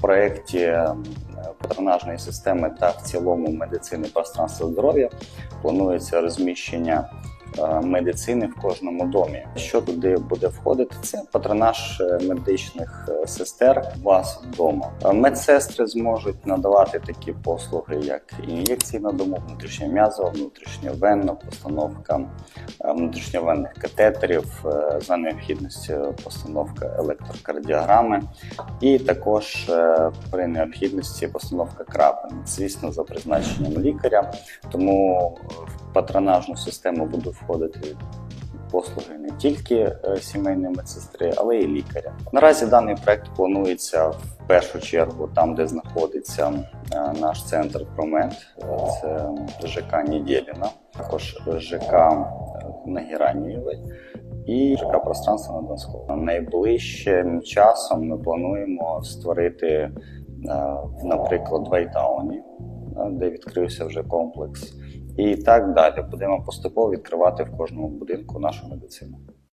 в проєкті е, патронажної системи та в цілому медицини пространства здоров'я планується розміщення медицини в кожному домі. Що туди буде входити? Це патронаж е, медичних е, сестер у вас вдома. Е, Медсестри зможуть надавати такі послуги, як ін'єкції на дому, внутрішньом'язова, внутрішньовенна постановка е, внутрішньовенних катетерів, е, за необхідністю постановка електрокардіограми, і також е, при необхідності постановка крапель, звісно, за призначенням лікаря. Тому патронажну систему будуть входити послуги не тільки е, сімейної медсестри, але й лікаря. Наразі даний проект планується в першу чергу там, де знаходиться е, наш центр Промет, е, це ЖК Нідєліна, також ЖК Нагіранієвий і ЖК пространство на Донського. Найближчим часом ми плануємо створити, е, наприклад, в Вайтауні, е, де відкрився вже комплекс. І так далі будемо поступово відкривати в кожному будинку нашу медицину.